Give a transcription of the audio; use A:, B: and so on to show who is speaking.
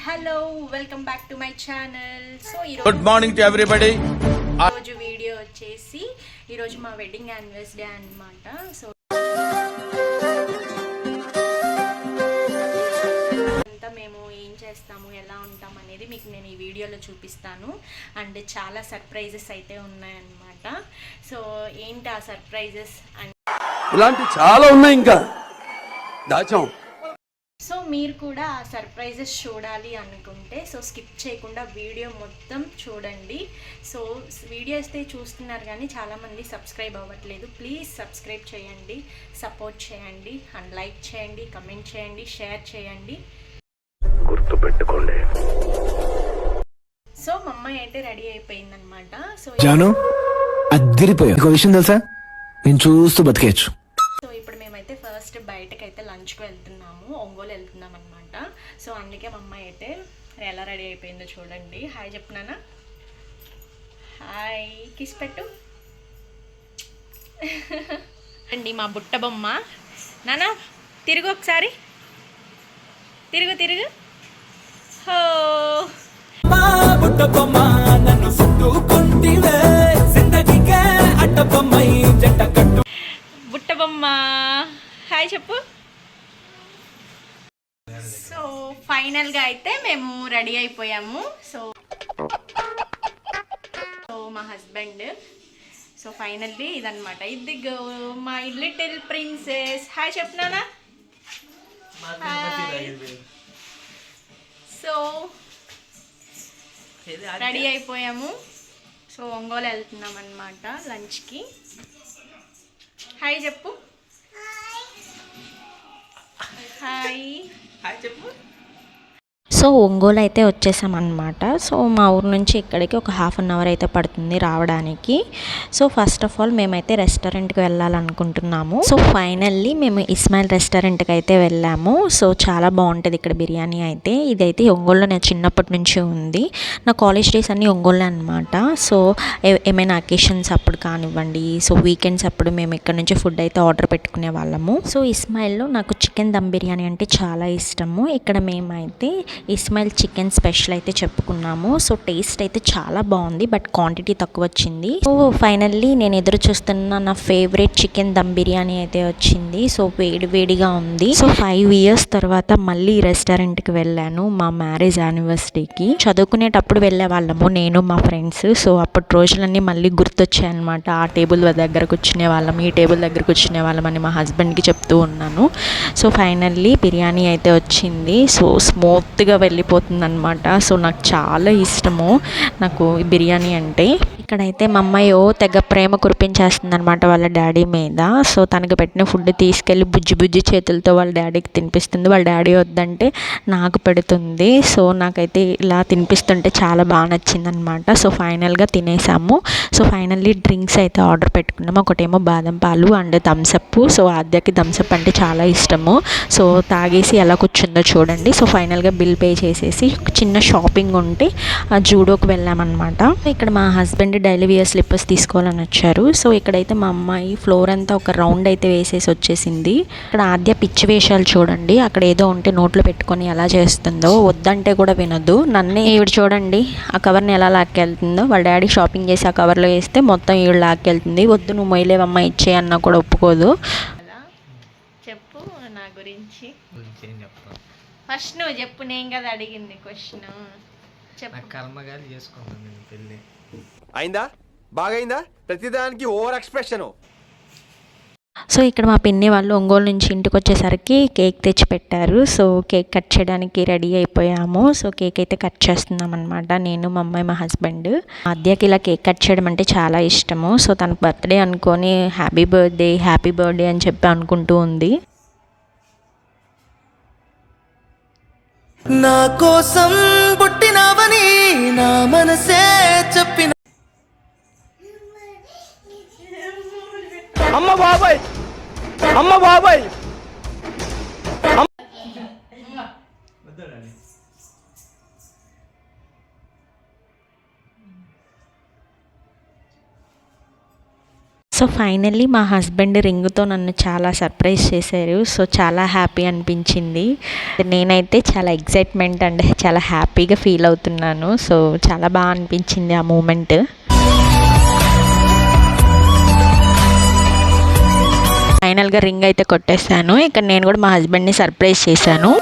A: Hello welcome back to my channel so
B: good morning to everybody
A: ఈరోజు video వచ్చేసి ఈరోజు మా వెడ్డింగ్ యానివర్సరీ అన్నమాట. సో అంతా మేము ఏం చేస్తాము ఎలా ఉంటాం అనేది మీకు నేను ఈ వీడియోలో చూపిస్తాను. అండ్ చాలా సర్ప్రైజెస్ అయితే ఉన్నాయన్నమాట. సో ఏంటి ఆ సర్ప్రైజెస్ అండ్
C: ఇలాంటి చాలా ఉన్నాయి ఇంకా. దాచాం.
A: సో మీరు కూడా ఆ సర్ప్రైజెస్ చూడాలి అనుకుంటే సో స్కిప్ చేయకుండా వీడియో మొత్తం చూడండి. సో వీడియో అయితే చూస్తున్నారు కానీ చాలామంది సబ్స్క్రైబ్ అవ్వట్లేదు. ప్లీజ్ సబ్స్క్రైబ్ చేయండి సపోర్ట్ చేయండి అండ్ లైక్ చేయండి కమెంట్ చేయండి షేర్ చేయండి. సో మా అమ్మాయి అయితే రెడీ అయిపోయిందనమాట సో
D: జాను విషయం తెలుసా? నేను చూస్తూ బతికేయచ్చు.
A: ఫస్ట్ బయటకు అయితే లంచ్కి వెళ్తున్నాము ఒంగోలు వెళ్తున్నాం అనమాట సో అందుకే మా అమ్మాయి అయితే ఎలా రెడీ అయిపోయిందో చూడండి. Hi చెప్తున్నానా hi. కిస్ పెట్టు. అండి మా బుట్ట బొమ్మ. నానా తిరుగు ఒకసారి. తిరుగు తిరుగు. హో.
E: బుట్ట బొమ్మ.
A: సో ఫైనల్గా అయితే మేము రెడీ అయిపోయాము. సో సో మా హస్బెండ్ సో ఫైనల్లీ ఇదన్నమాట. ఇదిగో మా లిటిల్ ప్రిన్సెస్ హాయ్ చెప్తున్నానా సో రెడీ అయిపోయాము. సో ఒంగోలు వెళ్తున్నాం అనమాట లంచ్కి. హాయ్ చెప్పు. హాయ్
E: హాయ్ చెప్పు
F: సో ఒంగోలు అయితే వచ్చేసామన్నమాట. సో మా ఊరు నుంచి ఇక్కడికి ఒక హాఫ్ అన్ అవర్ అయితే పడుతుంది రావడానికి. సో ఫస్ట్ ఆఫ్ ఆల్ మేమైతే రెస్టారెంట్కి వెళ్ళాలనుకుంటున్నాము. సో ఫైనల్లీ మేము ఇస్మాయిల్ రెస్టారెంట్కి అయితే వెళ్ళాము. సో చాలా బాగుంటుంది ఇక్కడ బిర్యానీ అయితే. ఇదైతే ఒంగోలులో నేను చిన్నప్పటి నుంచి ఉంది. నా కాలేజ్ డేస్ అన్నీ ఒంగోలు అనమాట సో ఏమైనా అకేషన్స్ అప్పుడు కానివ్వండి సో వీకెండ్స్ అప్పుడు మేము ఇక్కడ నుంచి ఫుడ్ అయితే ఆర్డర్ పెట్టుకునే వాళ్ళము. సో ఇస్మాయిల్లో నాకు చికెన్ దమ్ బిర్యానీ అంటే చాలా ఇష్టము. ఇక్కడ మేమైతే ఇస్మాయిల్ చికెన్ స్పెషల్ అయితే చెప్పుకున్నాము. సో టేస్ట్ అయితే చాలా బాగుంది బట్ క్వాంటిటీ తక్కువ వచ్చింది. సో ఫైనల్లీ నేను ఎదురు చూస్తున్న నా ఫేవరెట్ చికెన్ దమ్ బిర్యానీ అయితే వచ్చింది. సో వేడి వేడిగా ఉంది. సో ఫైవ్ ఇయర్స్ తర్వాత మళ్ళీ రెస్టారెంట్కి వెళ్ళాను మా మ్యారేజ్ యానివర్సరీకి చదువుకునేటప్పుడు వెళ్ళే వాళ్ళము నేను మా ఫ్రెండ్స్ సో అప్పటి రోజులన్నీ మళ్ళీ గుర్తొచ్చాయి అనమాట ఆ టేబుల్ దగ్గర కూర్చునే వాళ్ళం ఈ టేబుల్ దగ్గర కూర్చునే వాళ్ళం అని మా హస్బెండ్కి చెప్తూ ఉన్నాను. సో ఫైనల్లీ బిర్యానీ అయితే వచ్చింది. సో స్మూత్గా వెళ్ళిపోతుంది అనమాట సో నాకు చాలా ఇష్టము. నాకు బిర్యానీ అంటే ఇక్కడైతే మా అమ్మాయి ఓ తెగ ప్రేమ కురిపించేస్తుంది అనమాట వాళ్ళ డాడీ మీద. సో తనకు పెట్టిన ఫుడ్ తీసుకెళ్ళి బుజ్జి బుజ్జి చేతులతో వాళ్ళ డాడీకి తినిపిస్తుంది. వాళ్ళ డాడీ వద్దంటే నాకు పెడుతుంది. సో నాకైతే ఇలా తినిపిస్తుంటే చాలా బాగా నచ్చింది అనమాట సో ఫైనల్గా తినేసాము. సో ఫైనల్లీ డ్రింక్స్ అయితే ఆర్డర్ పెట్టుకున్నాము. ఒకటేమో బాదం పాలు అండ్ థమ్సప్ సో ఆద్యకి థమ్సప్ అంటే చాలా ఇష్టము. సో తాగేసి ఎలా కూర్చుందో చూడండి. సో ఫైనల్గా బిల్ పే చేసేసి చిన్న షాపింగ్ ఉంటే ఆ జూడోకి వెళ్ళామన్నమాట. ఇక్కడ మా హస్బెండ్ డైలీ వియర్ స్లిప్పర్స్ తీసుకోవాలని వచ్చారు. సో ఇక్కడైతే మా అమ్మాయి ఫ్లోర్ అంతా ఒక రౌండ్ అయితే వేసేసి వచ్చేసింది. ఇక్కడ ఆద్య పిచ్చి వేషాలు చూడండి. అక్కడ ఏదో ఉంటే నోట్లో పెట్టుకొని ఎలా చేస్తుందో. వద్దంటే కూడా వినదు నన్నే ఈవిడ చూడండి. ఆ కవర్ని ఎలా లాక్కెళ్తుందో. వాళ్ళ డాడీ షాపింగ్ చేసి ఆ కవర్లో వేస్తే మొత్తం ఈవిడ లాక్కెళ్తుంది. వద్దు నువ్వు మొయ్యలేవమ్మా ఇచ్చే అన్నా కూడా ఒప్పుకోదు.
A: అలా చెప్పు నా గురించి. ఫస్ట్ నువ్వు చెప్పు నేను కదా అడిగింది క్వశ్చన్ చెప్పు.
E: కర్మగాలి చేసుకున్నాను నేను పెళ్ళి.
B: అయిందా? బాగైందా? ప్రతిదానికి ఓవర్ ఎక్స్ప్రెషన్.
F: సో ఇక్కడ మా పిన్ని వాళ్ళు ఒంగోలు నుంచి ఇంటికి వచ్చేసరికి కేక్ తెచ్చి పెట్టారు సో కేక్ కట్ చేయడానికి రెడీ అయిపోయాము. సో కేక్ అయితే కట్ చేస్తున్నాం అనమాట నేను మా అమ్మాయి మా హస్బెండ్. అద్యకి ఇలా కేక్ కట్ చేయడం అంటే చాలా ఇష్టము. సో తన బర్త్డే అనుకొని హ్యాపీ బర్త్డే హ్యాపీ బర్త్డే అని చెప్పి అనుకుంటూ ఉంది.
E: నా కోసం పుట్టినవని నా మనసే చెప్పిన
B: అమ్మ బాబాయ్ అమ్మ బాబాయ్.
F: సో ఫైనల్లీ మా హస్బెండ్ రింగ్తో నన్ను చాలా సర్ప్రైజ్ చేశారు. సో చాలా హ్యాపీ అనిపించింది. నేనైతే చాలా ఎగ్జైట్మెంట్ అండ్ చాలా హ్యాపీగా ఫీల్ అవుతున్నాను. సో చాలా బాగా అనిపించింది ఆ మూమెంట్. ఫైనల్గా రింగ్ అయితే కొట్టేశాను. ఇక్కడ నేను కూడా మా హస్బెండ్ని సర్ప్రైజ్ చేశాను.